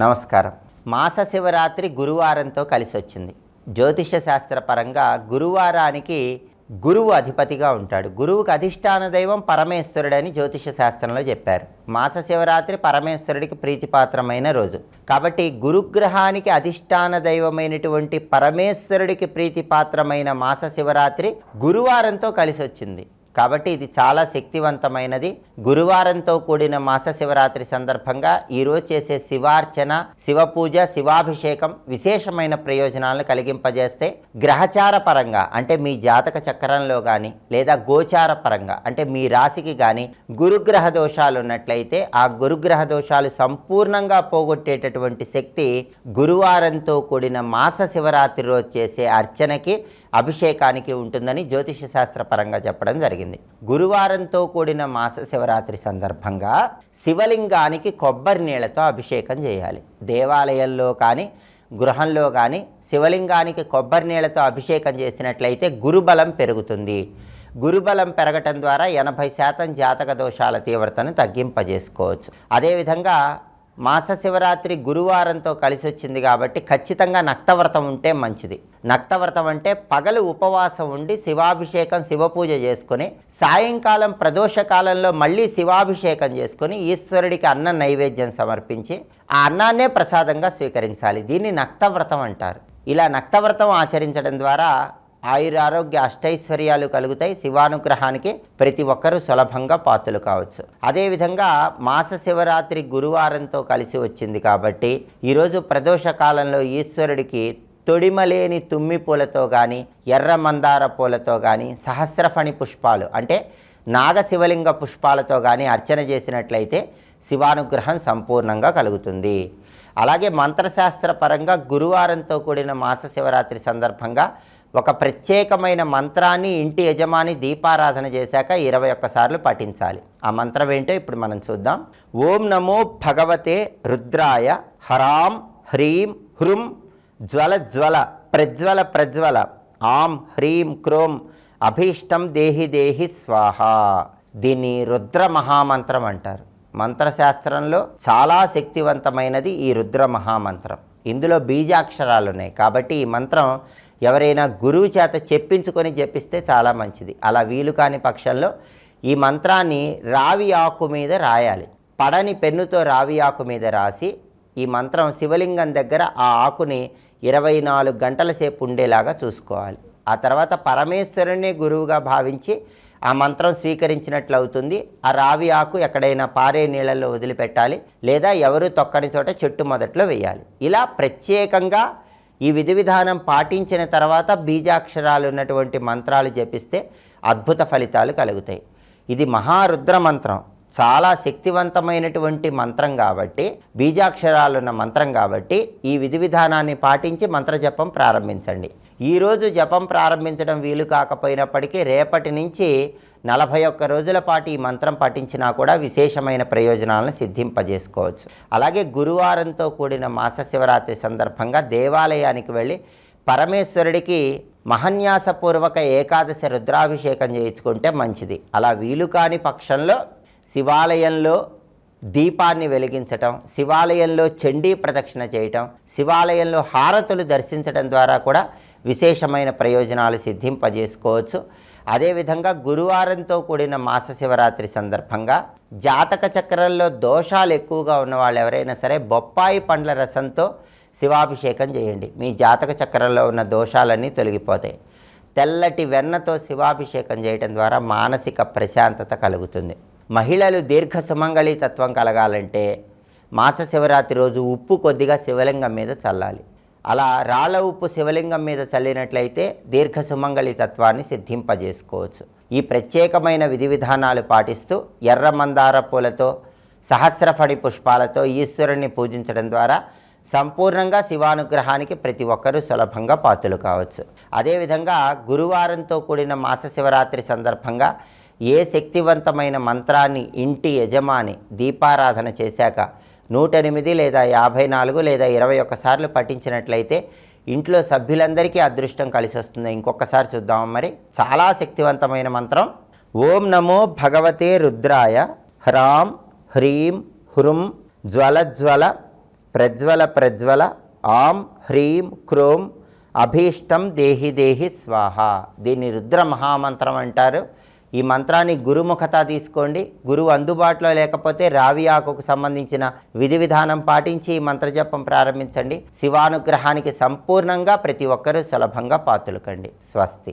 నమస్కారం. మాస శివరాత్రి గురువారంతో కలిసి వచ్చింది జ్యోతిష శాస్త్రపరంగా గురువారానికి గురువు అధిపతిగా ఉంటాడు. గురువుకి అధిష్టాన దైవం పరమేశ్వరుడని జ్యోతిష శాస్త్రంలో చెప్పారు. మాస శివరాత్రి పరమేశ్వరుడికి ప్రీతిపాత్రమైన రోజు. కాబట్టి గురుగ్రహానికి అధిష్టాన దైవమైనటువంటి పరమేశ్వరుడికి ప్రీతిపాత్రమైన మాస శివరాత్రి గురువారంతో కలిసి వచ్చింది కాబట్టి ఇది చాలా శక్తివంతమైనది. గురువారంతో కూడిన మాస శివరాత్రి సందర్భంగా ఈరోజు చేసే శివార్చన శివ పూజ శివాభిషేకం విశేషమైన ప్రయోజనాలను కలిగింపజేస్తే గ్రహచార పరంగా అంటే మీ జాతక చక్రంలో కానీ లేదా గోచార పరంగా అంటే మీ రాశికి కానీ గురుగ్రహ దోషాలు ఉన్నట్లయితే ఆ గురుగ్రహ దోషాలు సంపూర్ణంగా పోగొట్టేటటువంటి శక్తి గురువారంతో కూడిన మాస శివరాత్రి రోజు చేసే అర్చనకి అభిషేకానికి ఉంటుందని జ్యోతిష శాస్త్ర పరంగా చెప్పడం జరిగింది. గురువారంతో కూడిన మాస శివరాత్రి సందర్భంగా శివలింగానికి కొబ్బరి నీళ్ళతో అభిషేకం చేయాలి. దేవాలయంలో కానీ గృహంలో కానీ శివలింగానికి కొబ్బరి నీళ్ళతో అభిషేకం చేసినట్లయితే గురుబలం పెరుగుతుంది. గురుబలం పెరగటం ద్వారా ఎనభై శాతం జాతక దోషాల తీవ్రతను తగ్గింపజేసుకోవచ్చు. అదేవిధంగా మాస శివరాత్రి గురువారంతో కలిసి వచ్చింది కాబట్టి ఖచ్చితంగా నక్తవ్రతం ఉంటే మంచిది. నక్తవ్రతం అంటే పగలు ఉపవాసం ఉండి శివాభిషేకం శివపూజ చేసుకొని సాయంకాలం ప్రదోష కాలంలో మళ్ళీ శివాభిషేకం చేసుకొని ఈశ్వరుడికి అన్న నైవేద్యం సమర్పించి ఆ అన్నాన్నే ప్రసాదంగా స్వీకరించాలి. దీన్ని నక్తవ్రతం అంటారు. ఇలా నక్తవ్రతం ఆచరించడం ద్వారా ఆయురారోగ్య అష్టైశ్వర్యాలు కలుగుతాయి. శివానుగ్రహానికి ప్రతి ఒక్కరూ సులభంగా పాత్రలు కావచ్చు. అదేవిధంగా మాస శివరాత్రి గురువారంతో కలిసి వచ్చింది కాబట్టి ఈరోజు ప్రదోష కాలంలో ఈశ్వరుడికి తొడిమలేని తుమ్మి పూలతో కానీ ఎర్ర మందార పూలతో కానీ సహస్రఫణి పుష్పాలు అంటే నాగశివలింగ పుష్పాలతో కానీ అర్చన చేసినట్లయితే శివానుగ్రహం సంపూర్ణంగా కలుగుతుంది. అలాగే మంత్రశాస్త్రపరంగా గురువారంతో కూడిన మాస శివరాత్రి సందర్భంగా ఒక ప్రత్యేకమైన మంత్రాన్ని ఇంటి యజమాని దీపారాధన చేశాక ఇరవై ఒక్కసార్లు పఠించాలి. ఆ మంత్రం ఏంటో ఇప్పుడు మనం చూద్దాం. ఓం నమో భగవతే రుద్రాయ హరాం హ్రీం హృం జ్వల జ్వల ప్రజ్వల ప్రజ్వల ఆం హ్రీం క్రోం అభీష్టం దేహి దేహి స్వాహ. దీన్ని రుద్ర మహామంత్రం అంటారు. మంత్రశాస్త్రంలో చాలా శక్తివంతమైనది ఈ రుద్ర మహామంత్రం. ఇందులో బీజాక్షరాలు ఉన్నాయి కాబట్టి ఈ మంత్రం ఎవరైనా గురువు చేత చెప్పించుకొని జపిస్తే చాలా మంచిది. అలా వీలు కాని పక్షంలో ఈ మంత్రాన్ని రావి ఆకు మీద రాయాలి. పడని పెన్నుతో రావి ఆకు మీద రాసి ఈ మంత్రం శివలింగం దగ్గర ఆ ఆకుని ఇరవై నాలుగు గంటల సేపు ఉండేలాగా చూసుకోవాలి. ఆ తర్వాత పరమేశ్వరుణ్ణి గురువుగా భావించి ఆ మంత్రం స్వీకరించినట్లు అవుతుంది. ఆ రావి ఆకు ఎక్కడైనా పారే నీళ్ళల్లో వదిలిపెట్టాలి. లేదా ఎవరు తొక్కని చోట చెట్టు మొదట్లో వేయాలి. ఇలా ప్రత్యేకంగా ఈ విధి విధానం పాటించిన తర్వాత బీజాక్షరాలు ఉన్నటువంటి మంత్రాలు జపిస్తే అద్భుత ఫలితాలు కలుగుతాయి. ఇది మహారుద్ర మంత్రం. చాలా శక్తివంతమైనటువంటి మంత్రం కాబట్టి బీజాక్షరాలున్న మంత్రం కాబట్టి ఈ విధి విధానాన్ని పాటించి మంత్రజపం ప్రారంభించండి. ఈరోజు జపం ప్రారంభించడం వీలు కాకపోయినప్పటికీ రేపటి నుంచి నలభై ఒక్క రోజుల పాటు ఈ మంత్రం పఠించినా కూడా విశేషమైన ప్రయోజనాలను సిద్ధింపజేసుకోవచ్చు. అలాగే గురువారంతో కూడిన మాస శివరాత్రి సందర్భంగా దేవాలయానికి వెళ్ళి పరమేశ్వరుడికి మహన్యాసపూర్వక ఏకాదశి రుద్రాభిషేకం చేయించుకుంటే మంచిది. అలా వీలు కాని పక్షంలో శివాలయంలో దీపాన్ని వెలిగించటం శివాలయంలో చండీ ప్రదక్షిణ చేయటం శివాలయంలో హారతులు దర్శించడం ద్వారా కూడా విశేషమైన ప్రయోజనాలు సిద్ధింపజేసుకోవచ్చు. అదేవిధంగా గురువారంతో కూడిన మాస శివరాత్రి సందర్భంగా జాతక చక్రంలో దోషాలు ఎక్కువగా ఉన్న వాళ్ళు ఎవరైనా సరే బొప్పాయి పండ్ల రసంతో శివాభిషేకం చేయండి. మీ జాతక చక్రంలో ఉన్న దోషాలన్నీ తొలగిపోతాయి. తెల్లటి వెన్నతో శివాభిషేకం చేయటం ద్వారా మానసిక ప్రశాంతత కలుగుతుంది. మహిళలు దీర్ఘ సుమంగళి తత్వం కలగాలంటే మాస శివరాత్రి రోజు ఉప్పు కొద్దిగా శివలింగం మీద చల్లాలి. అలా రాళ్ళ ఉప్పు శివలింగం మీద చల్లినట్లయితే దీర్ఘ సుమంగళి తత్వాన్ని సిద్ధింపజేసుకోవచ్చు. ఈ ప్రత్యేకమైన విధి విధానాలు పాటిస్తూ ఎర్ర మందార పూలతో సహస్రఫణి పుష్పాలతో ఈశ్వరుణ్ణి పూజించడం ద్వారా సంపూర్ణంగా శివానుగ్రహానికి ప్రతి ఒక్కరూ సులభంగా పాత్రలు కావచ్చు. అదేవిధంగా గురువారంతో కూడిన మాస శివరాత్రి సందర్భంగా ఏ శక్తివంతమైన మంత్రాన్ని ఇంటి యజమాని దీపారాధన చేశాక నూట ఎనిమిది లేదా యాభై నాలుగు లేదా ఇరవై ఒక్కసార్లు పఠించినట్లయితే ఇంట్లో సభ్యులందరికీ అదృష్టం కలిసి వస్తుంది ఇంకొకసారి చూద్దాం మరి. చాలా శక్తివంతమైన మంత్రం. ఓం నమో భగవతే రుద్రాయ. హ్రాం హ్రీం హృం జ్వల జ్వల ప్రజ్వల ప్రజ్వల ఆం హ్రీం క్రోం అభీష్టం దేహి దేహి స్వాహ. దీన్ని రుద్ర మహామంత్రం అంటారు. ఈ మంత్రాన్ని గురుముఖత తీసుకోండి. గురువు అందుబాటులో లేకపోతే రావి ఆకుకు సంబంధించిన విధి విధానం పాటించి ఈ మంత్రజపం ప్రారంభించండి. శివానుగ్రహానికి సంపూర్ణంగా ప్రతి ఒక్కరూ సులభంగా పాతులకండి. స్వస్తి.